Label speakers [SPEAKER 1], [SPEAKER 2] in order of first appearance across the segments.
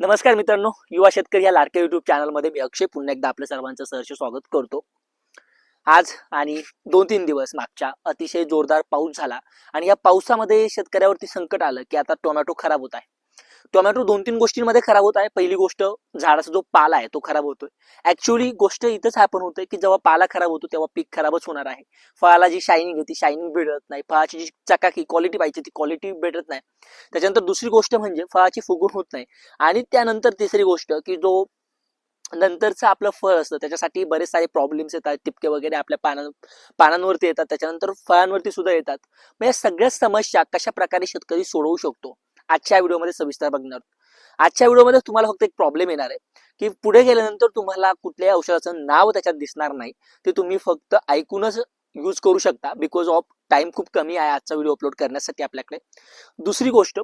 [SPEAKER 1] नमस्कार मित्रांनो युवा शेतकरी या लाडक्या युट्यूब चॅनलमध्ये मी अक्षय पुन्हा एकदा आपल्या सर्वांचं सहर्ष स्वागत करतो. आज आणि दोन तीन दिवस मागच्या अतिशय जोरदार पाऊस झाला आणि या पावसामध्ये शेतकऱ्यावरती संकट आलं की आता टोमॅटो खराब होत आहे. टोमॅटो दोन तीन गोष्टींमध्ये खराब होत आहे. पहिली गोष्ट झाडाचा जो पाला आहे तो खराब होतोय. ऍक्च्युली गोष्ट इथंच हॅपन होते की जेव्हा पाला खराब होतो तेव्हा पीक खराबच होणार आहे. फळाला जी शायनिंग आहे ती शायनिंग भेटत नाही. फळाची जी चकाकी क्वालिटी पाहिजे ती क्वालिटी भेटत नाही. त्याच्यानंतर दुसरी गोष्ट म्हणजे फळाची फुगून होत नाही. आणि त्यानंतर तिसरी गोष्ट की जो नंतरचं आपलं फळ असतं त्याच्यासाठी बरेच सारे प्रॉब्लेम्स येतात. टिपके वगैरे आपल्या पानां पानांवरती येतात. त्याच्यानंतर फळांवरती सुद्धा येतात. मग या सगळ्या समस्या कशा प्रकारे शेतकरी सोडवू शकतो? आजच्या व्हिडिओमध्ये सविस्तर बघणार. आजच्या व्हिडिओमध्ये तुम्हाला फक्त एक प्रॉब्लेम येणार आहे की पुढे गेल्यानंतर तुम्हाला कुठल्याही औषधाचं नाव त्याच्यात दिसणार नाही ते तुम्ही फक्त ऐकूनच यूज करू शकता बिकॉज ऑफ टाइम खूप कमी आहे आजचा व्हिडिओ अपलोड करण्यासाठी आपल्याकडे. दुसरी गोष्ट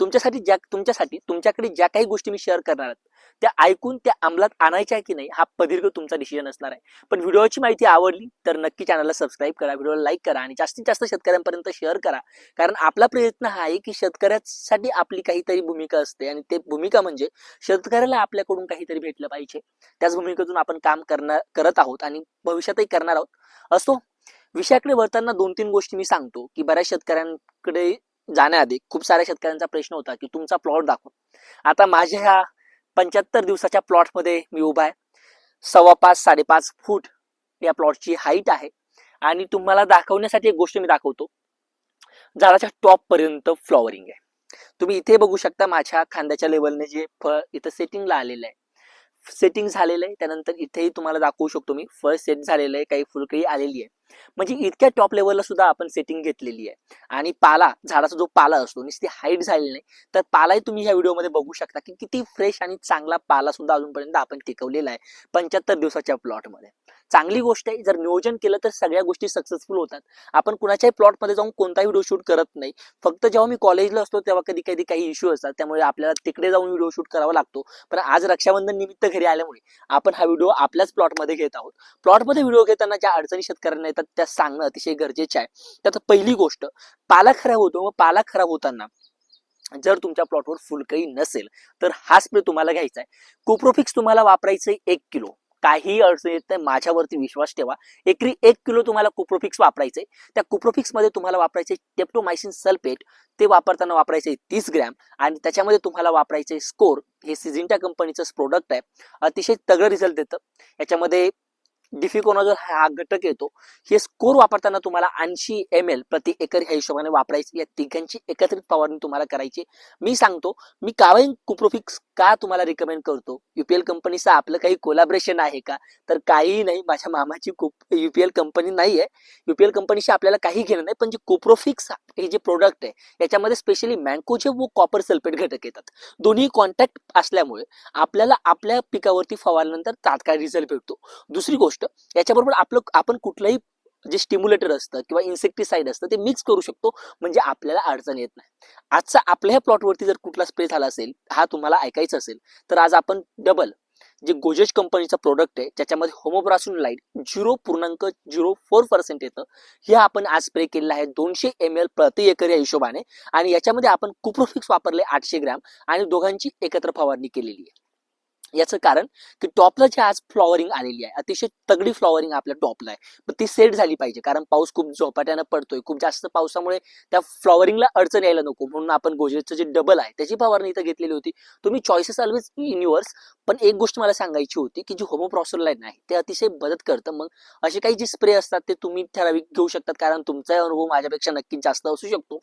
[SPEAKER 1] तुमच्यासाठी ज्या तुमच्यासाठी तुमच्याकडे ज्या काही गोष्टी मी शेअर करणार आहे त्या ऐकून त्या अंमलात आणायच्या की नाही हा प्रदीर्घ तुमचा डिसिजन असणार आहे. पण व्हिडिओची माहिती आवडली तर नक्की चॅनलला सबस्क्राईब करा व्हिडिओला लाईक करा आणि जास्तीत जास्त शेतकऱ्यांपर्यंत शेअर करा. कारण आपला प्रयत्न हा आहे की शेतकऱ्यासाठी आपली काहीतरी भूमिका असते आणि ते भूमिका म्हणजे शेतकऱ्याला आपल्याकडून काहीतरी भेटलं पाहिजे. त्याच भूमिकेतून आपण काम करणार करत आहोत आणि भविष्यातही करणार आहोत. असो विषयाकडे वळताना दोन तीन गोष्टी मी सांगतो की बऱ्याच शेतकऱ्यांकडे जाण्याआधी खूप साऱ्या शेतकऱ्यांचा प्रश्न होता की तुमचा प्लॉट दाखव. आता माझ्या ह्या पंच्याहत्तर दिवसाच्या प्लॉटमध्ये मी उभा आहे. सव्वा पाच साडेपाच फूट या प्लॉटची हाईट आहे. आणि तुम्हाला दाखवण्यासाठी एक गोष्ट मी दाखवतो. झाडाच्या टॉप पर्यंत फ्लॉवरिंग आहे. तुम्ही इथे बघू शकता माझ्या खांद्याच्या लेवलने जे फळ इथं सेटिंगला आलेलं आहे. सेटिंग झालेलं आहे. त्यानंतर इथेही तुम्हाला दाखवू शकतो मी. फळ सेट झालेलं आहे. काही फुलकळी आलेली आहे. म्हणजे इतक्या टॉप लेवलला सुद्धा आपण सेटिंग घेतलेली आहे. आणि पाला झाडाचा जो पाला असतो नुसती हाईट झालेली नाही. तर पालाही तुम्ही ह्या व्हिडिओमध्ये बघू शकता की किती फ्रेश आणि चांगला पाला सुद्धा अजूनपर्यंत आपण टिकवलेला आहे पंच्याहत्तर दिवसाच्या प्लॉटमध्ये चांगली गोष्ट आहे जर नियोजन केलं तर सगळ्या गोष्टी सक्सेसफुल होतात. आपण कुणाच्याही प्लॉटमध्ये जाऊन कोणताही व्हिडिओ शूट करत नाही. फक्त जेव्हा मी कॉलेजला असतो तेव्हा कधी कधी काही इश्यू असतात. त्यामुळे आपल्याला तिकडे जाऊन व्हिडिओ शूट करावा लागतो. पण आज रक्षाबंधन निमित्त घरी आल्यामुळे आपण हा व्हिडिओ आपल्याच प्लॉटमध्ये घेत आहोत. प्लॉटमध्ये व्हिडिओ घेताना ज्या अडचणी शेतकऱ्यांना येतात त्या सांगणं अतिशय गरजेचं आहे. त्यात पहिली गोष्ट पाला खराब होतो मग पाला खराब होताना जर तुमच्या प्लॉटवर फुलकळी नसेल तर हा स्प्रे तुम्हाला घ्यायचा आहे. कोप्रोफिक्स तुम्हाला वापरायचं एक किलो. काही अडचण येत नाही माझ्यावरती विश्वास ठेवा. एकरी एक किलो तुम्हाला कुप्रोफिक्स वापरायचे त्या कुप्रोफिक्समध्ये तुम्हाला वापरायचे टेप्टोमायसिन सल्फेट ते वापरताना वापरायचे तीस ग्रॅम. आणि त्याच्यामध्ये तुम्हाला वापरायचे स्कोर हे सिझिंटा कंपनीचं प्रोडक्ट आहे. अतिशय तगडं रिझल्ट देतं. याच्यामध्ये डिफिकोनाझोल हा घटक येतो हे स्कोर वापरताना तुम्हाला ऐंशी एम एल प्रति एकर ह्या हिशोबाने वापरायची या तिघांची एकत्रित फवारणी तुम्हाला करायची. मी सांगतो मी कावाईन कुप्रोफिक्स का तुम्हाला रिकमेंड करतो? युपीएल कंपनीचं आपलं काही कोलाबरेशन आहे का? तर काहीही नाही माझ्या मामाची कुप युपीएल कंपनी नाही आहे युपीएल कंपनीशी आपल्याला काही घेणं नाही पण जे कुप्रोफिक्स हे जे प्रोडक्ट आहे याच्यामध्ये स्पेशली मँकोचे व कॉपर सल्फेट घटक येतात. दोन्ही कॉन्टॅक्ट असल्यामुळे आपल्याला आपल्या पिकावरती फवारल्यानंतर तात्काळ रिझल्ट भेटतो. दुसरी गोष्ट याच्याबरोबर आपलं आपण कुठलंही जे स्टिम्युलेटर असतं किंवा इन्सेक्टिसाइड असतं ते मिक्स करू शकतो म्हणजे आपल्याला अडचण येत नाही. आजचा आपल्या ह्या प्लॉटवरती जर कुठला स्प्रे झाला असेल हा तुम्हाला ऐकायचा असेल तर आज आपण डबल जे गोजेज कंपनीचा प्रोडक्ट आहे ज्याच्यामध्ये होमोब्रासून लाइट झिरो पूर्णांक झिरो फोर पर्सेंट येतं. हे आपण आज स्प्रे केलेलं आहे दोनशे एम एल प्रति एकर या हिशोबाने. आणि याच्यामध्ये आपण कुप्रोफिक्स वापरले आठशे ग्रॅम आणि दोघांची एकत्र फवारणी केलेली आहे. याचं कारण की टॉपला आज फ्लॉवरिंग आलेली आहे. अतिशय तगडी फ्लॉवरिंग आपल्या टॉपला आहे. पण ती सेट झाली पाहिजे. कारण पाऊस खूप झोपाट्यानं पडतोय. खूप जास्त पावसामुळे त्या फ्लॉवरिंगला अडचण यायला नको. म्हणून आपण गोजरेजचं जे डबल आहे त्याची फवारणी इथं घेतलेली होती. तुम्ही चॉईसेस ऑलवेज इन युअर्स पण एक गोष्ट मला सांगायची होती की जी होमोप्रॉसर लाईन आहे ते अतिशय मदत करतं. मग असे काही जे स्प्रे असतात ते तुम्ही ठराविक घेऊ शकतात. कारण तुमचा अनुभव माझ्यापेक्षा नक्कीच जास्त असू शकतो.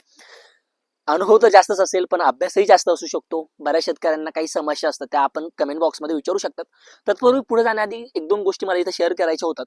[SPEAKER 1] अनुभव तर जास्तच असेल पण अभ्यासही जास्त असू शकतो. बऱ्याच शेतकऱ्यांना काही समस्या असतात त्या आपण कमेंट बॉक्समध्ये विचारू शकतात. तत्पूर्वी पुढे जाण्याआधी एक दोन गोष्टी मला इथे शेअर करायच्या होतात.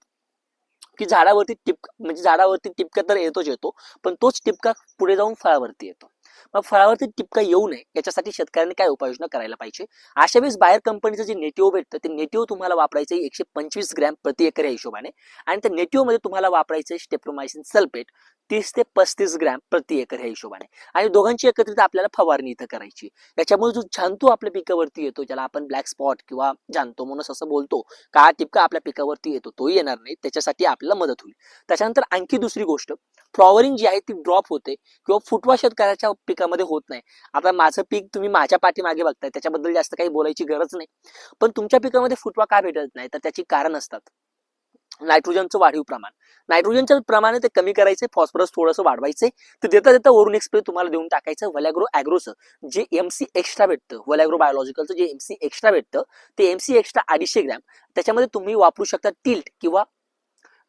[SPEAKER 1] की झाडावरती टिपक म्हणजे झाडावरती टिपका तर येतोच येतो पण तोच टिपका पुढे जाऊन फळावरती येतो. मग फळावरती टिपका येऊ नये याच्यासाठी शेतकऱ्यांनी काय उपाययोजना करायला पाहिजे? अशा वेळेस बाहेर कंपनीचं जे नेटिओ भेटतं ते नेटिओ तुम्हाला वापरायचं एकशे पंचवीस ग्रॅम प्रति एकर या हिशोबाने. आणि त्या नेटिओमध्ये तुम्हाला वापरायचं स्टेप्रोमायसिन सल्फेट तीस ते पस्तीस ग्रॅम प्रति एकर ह्या हिशोबाने. आणि दोघांची एकत्रित आपल्याला फवारणी इथं करायची. याच्यामुळे जो जंतू आपल्या पिकावरती येतो ज्याला आपण ब्लॅक स्पॉट किंवा जाणतो म्हणून असं बोलतो का टिपका आपल्या पिकावरती येतो तोही येणार नाही. त्याच्यासाठी आपल्याला मदत होईल. त्याच्यानंतर आणखी दुसरी गोष्ट फ्लॉवरिंग जी आहे ती ड्रॉप होते किंवा फुटवा शेतकऱ्याच्या पिकामध्ये होत नाही. आता माझं पीक तुम्ही माझ्या पाठीमागे बघताय त्याच्याबद्दल जास्त काही बोलायची गरज नाही. पण तुमच्या पिकामध्ये फुटवा का भेटत नाही? तर त्याची कारण असतात. नायट्रोजनचं वाढीव प्रमाण. नायट्रोजनच्या प्रमाण ते कमी करायचे फॉस्फरस थोडंसं वाढवायचे. तर देता देता वरून एक स्प्रे तुम्हाला देऊन टाकायचं वलॅग्रो ॲग्रोचं जे एम सी एक्स्ट्रा भेटतं वलॅग्रो बायोलॉजिकलचं जे एम सी एक्स्ट्रा भेटतं ते एम सी एक्स्ट्रा अडीचशे ग्रॅम. त्याच्यामध्ये तुम्ही वापरू शकता टिल्ट किंवा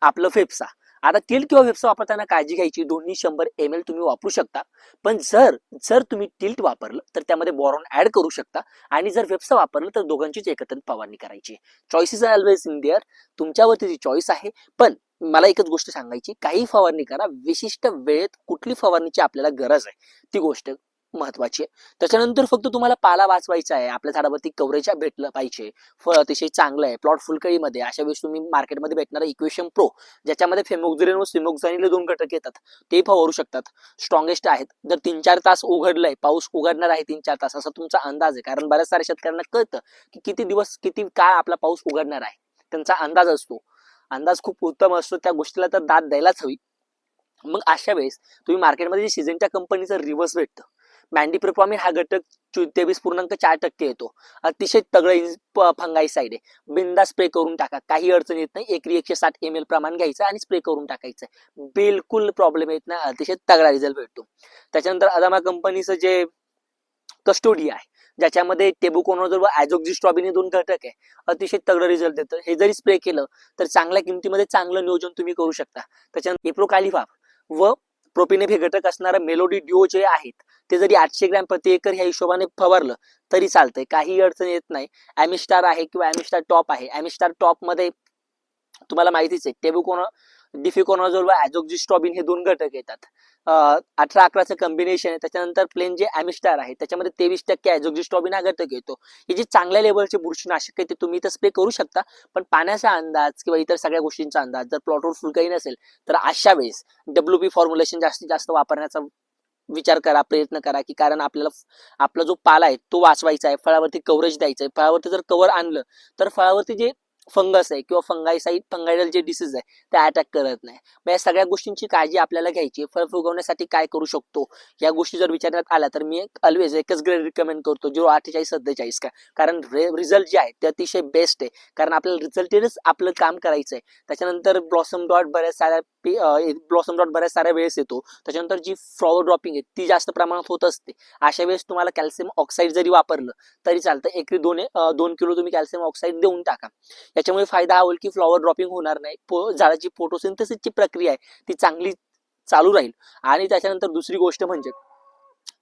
[SPEAKER 1] आपलं फेफसा आता टिल्ट किंवा फेफसा वापरताना काळजी घ्यायची. दोन्ही शंभर एम एल तुम्ही वापरू शकता. पण जर जर तुम्ही टिल्ट वापरलं तर त्यामध्ये बॉरॉन ऍड करू शकता. आणि जर फेफसा वापरलं तर दोघांचीच एकत्रित फवारणी करायची. Choices are always in there तुमच्यावरती जी चॉईस आहे. पण मला एकच गोष्ट सांगायची. काही फवारणी करा. विशिष्ट वेळेत कुठली फवारणीची आपल्याला गरज आहे. ती गोष्ट महत्वाची आहे. त्याच्यानंतर फक्त तुम्हाला पाला वाचवायचा आहे. आपल्या झाडावरती कव्हरेज भेटलं पाहिजे. फळ अतिशय चांगलं आहे. प्लॉट फुलकळीमध्ये अशा वेळेस तुम्ही मार्केटमध्ये भेटणारं इक्वेशन प्रो ज्याच्यामध्ये फेमोक्झिलिन व सिमोक्झानिले दोन घटक येतात. ते फवारू शकतात. स्ट्रॉंगेस्ट आहेत. जर तीन चार तास उघडलंय पाऊस उघडणार आहे तीन चार तास असा तुमचा अंदाज आहे. कारण बऱ्याच साऱ्या शेतकऱ्यांना कळतं की किती दिवस किती काळ आपला पाऊस उघडणार आहे. त्यांचा अंदाज असतो. अंदाज खूप उत्तम असतो. त्या गोष्टीला तर दाद द्यायलाच हवी. मग अशा वेळेस तुम्ही मार्केटमध्ये जे सिझनच्या कंपनीचं रिव्हर्स भेटतं मॅन्डिप्रिप्रॉमिन हा घटक चो- तेवीस पूर्णांक चार टक्के येतो. अतिशय तगडं फंगाई साईड आहे. बिंदा स्प्रे करून टाका. काही अडचण येत नाही. एकरी एकशे साठ एम एल प्रमाण घ्यायचं आणि स्प्रे करून टाकायचं. बिलकुल प्रॉब्लेम येत नाही. अतिशय तगडा रिझल्ट भेटतो. त्याच्यानंतर अदामा कंपनीचं जे कस्टोडी आहे ज्याच्यामध्ये टेबुकोनोजोल व ॲझोक्झिस्ट्रॉबिन हे दोन घटक आहे. अतिशय तगडं रिझल्ट देतं. हे जरी स्प्रे केलं तर चांगल्या किमतीमध्ये चांगलं नियोजन तुम्ही करू शकता. त्याच्यानंतर एप्रोकालिफाफ व प्रोपिनेफ हे घटक असणारं मेलोडी ड्युओ जे आहेत ते जरी आठशे ग्रॅम प्रति एकर ह्या हिशोबाने फवारलं तरी चालतंय. काही अडचण येत नाही. ॲमिस्टार आहे किंवा ॲमिस्टार टॉप आहे. ॲमिस्टार टॉपमध्ये तुम्हाला माहितीच आहे टेबुकोनो डिफिकोनोझोल व ॲझोक्झिस्ट्रॉबिन हे दोन घटक येतात. अठरा अकराचं कॉम्बिनेशन आहे. त्याच्यानंतर प्लेन जे ॲमिस्टार आहे त्याच्यामध्ये तेवीस टक्के ॲझोक्झिस्ट्रॉबिन हा घटक येतो. हे जे चांगल्या लेवलचे बुरशीनाशक आहे ते तुम्ही इथं स्प्रे करू शकता. पण पाण्याचा अंदाज किंवा इतर सगळ्या गोष्टींचा अंदाज जर प्लॉटवर फुलकाही नसेल तर अशा वेळेस डब्ल्यू पी फॉर्म्युलेशन जास्तीत जास्त वापरण्याचा विचार करा प्रयत्न करा की कारण आपल्याला आपला जो पाला आहे तो वाचवायचा आहे फळावरती कव्हरेज द्यायचं आहे. फळावरती जर कव्हर आणलं तर फळावरती जे फंगस आहे किंवा फंगाईसाईड फंगायडल जे डिसीज आहे ते अटॅक करत नाही. मग या सगळ्या गोष्टींची काळजी आपल्याला घ्यायची फळ फुगवण्यासाठी काय करू शकतो? या गोष्टी जर विचारण्यात आल्या तर मी ऑलवेज एकच ग्रेड रिकमेंड करतो झिरो अठ्ठेचाळीस सत्तेचाळीस का. कारण रिझल्ट जे आहे ते अतिशय बेस्ट आहे. कारण आपल्याला रिझल्टेडच आपलं काम करायचं आहे. त्याच्यानंतर ब्लॉसम डॉट बऱ्याच साऱ्या ब्लॉसम ड्रॉट बऱ्याच साऱ्या वेळेस येतो. त्याच्यानंतर जी फ्लॉवर ड्रॉपिंग आहे ती जास्त प्रमाणात होत असते. अशा वेळेस तुम्हाला कॅल्शियम ऑक्साईड जरी वापरलं तरी चालतं. एकरी दोन दोन किलो तुम्ही कॅल्शियम ऑक्साईड देऊन टाका. याच्यामुळे फायदा हा होईल की फ्लॉवर ड्रॉपिंग होणार नाही. पो झाडाची फोटोसिंथेसिसची प्रक्रिया आहे ती चांगली चालू राहील. आणि त्याच्यानंतर दुसरी गोष्ट म्हणजे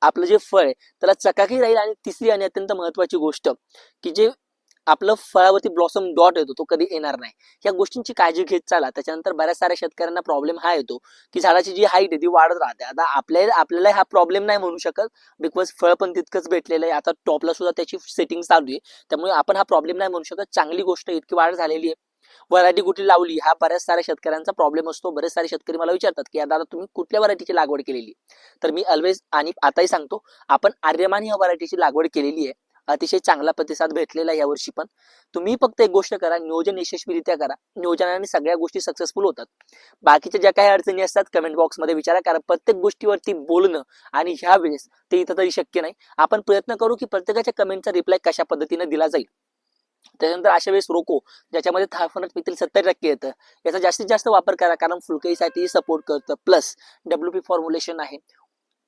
[SPEAKER 1] आपलं जे फळ आहे त्याला चकाकी राहील आणि तिसरी आणि अत्यंत महत्वाची गोष्ट की जे आपलं फळावरती ब्लॉसम डॉट येतो तो कधी येणार नाही. या गोष्टींची काळजी घेत चाला. त्याच्यानंतर बऱ्याच साऱ्या शेतकऱ्यांना प्रॉब्लेम हा येतो की झाडाची जी हाईट आहे ती वाढत राहते. आता आपल्या आपल्याला हा प्रॉब्लेम नाही म्हणू शकत बिकॉज फळ पण तितकंच भेटलेलं आहे. आता टॉपला सुद्धा त्याची सेटिंग चालू आहे. त्यामुळे आपण हा प्रॉब्लेम नाही म्हणू शकत. चांगली गोष्ट इतकी वाढ झालेली आहे. व्हरायटी कुठली लावली हा बऱ्याच साऱ्या शेतकऱ्यांचा प्रॉब्लेम असतो. बरेच सारे शेतकरी मला विचारतात की दादा तुम्ही कुठल्या व्हरायटीची लागवड केलेली तर मी ऑलवेज आणि आताही सांगतो आपण आर्यमान ह्या व्हरायटीची लागवड केलेली आहे. अतिशय चांगला प्रतिसाद भेटलेला यावर्षी पण. तुम्ही फक्त एक गोष्ट करा नियोजन यशस्वीरित्या करा. नियोजनाने सगळ्या गोष्टी सक्सेसफुल होतात. बाकीच्या ज्या काही अडचणी असतात कमेंट बॉक्समध्ये विचारा. कारण प्रत्येक गोष्टीवरती बोलणं आणि ह्या वेळेस ते इथं तरी शक्य नाही. आपण प्रयत्न करू की प्रत्येकाच्या कमेंटचा रिप्लाय कशा पद्धतीने दिला जाईल. त्याच्यानंतर अशा वेळेस रोको ज्याच्यामध्ये थायफनट पितील सत्तर टक्के येतं. याचा जास्तीत जास्त वापर करा. कारण फुलकईसाठी सपोर्ट करतं. प्लस डब्ल्यू पी फॉर्म्युलेशन आहे.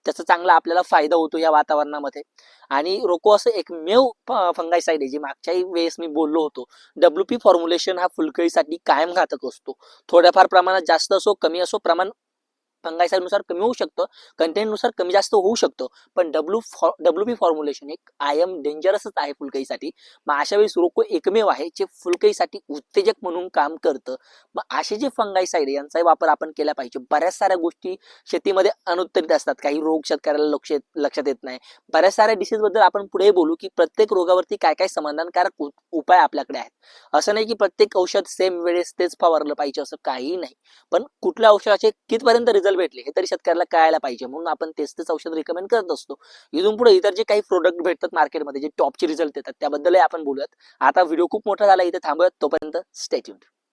[SPEAKER 1] त्याचा चांगला आपल्याला फायदा होतो या वातावरणामध्ये. आणि रोको असं एकमेव फंगाईसाईड आहे जी मागच्याही वेळेस मी बोललो होतो. डब्ल्यू पी फॉर्म्युलेशन हा फुलकळीसाठी कायम घातक असतो. थोड्याफार प्रमाणात जास्त असो कमी असो प्रमाण फंगाईसाईडनुसार कमी होऊ शकतं कंटेंटनुसार कमी जास्त होऊ शकतं. पण डब्ल्यू डब्ल्यू बी फॉर्म्युलेशन एक आय एम डेंजरसच आहे फुलकईसाठी मग अशा वेळेस सुरोको एकमेव आहे जे फुलकईसाठी उत्तेजक म्हणून काम करतं. मग असे जे फंगायसाईड यांचाही वापर आपण केला पाहिजे. बऱ्याच साऱ्या गोष्टी शेतीमध्ये अनुत्तरित असतात. काही रोग शेतकऱ्याला लक्ष लक्षात येत नाही. बऱ्याच साऱ्या डिसीजबद्दल आपण पुढे बोलू की प्रत्येक रोगावरती काय काय समाधानकारक उपाय आपल्याकडे आहेत. असं नाही की प्रत्येक औषध सेम वेळेस तेच फवारलं पाहिजे असं काहीही नाही. पण कुठल्या औषधाचे कितपर्यंत रिझल्ट रिझल्ट भेटले हे तरी शेतकऱ्याला कळायला पाहिजे. म्हणून आपण तेच तेच औषध रिकमेंड करत असतो. इथून पुढे इतर जे काही प्रोडक्ट भेटतात मार्केटमध्ये जे टॉपचे रिझल्ट देतात त्याबद्दलही आपण बोलूयात. आता व्हिडिओ खूप मोठा झाला इथे थांबूयात. तोपर्यंत स्टॅच्यूड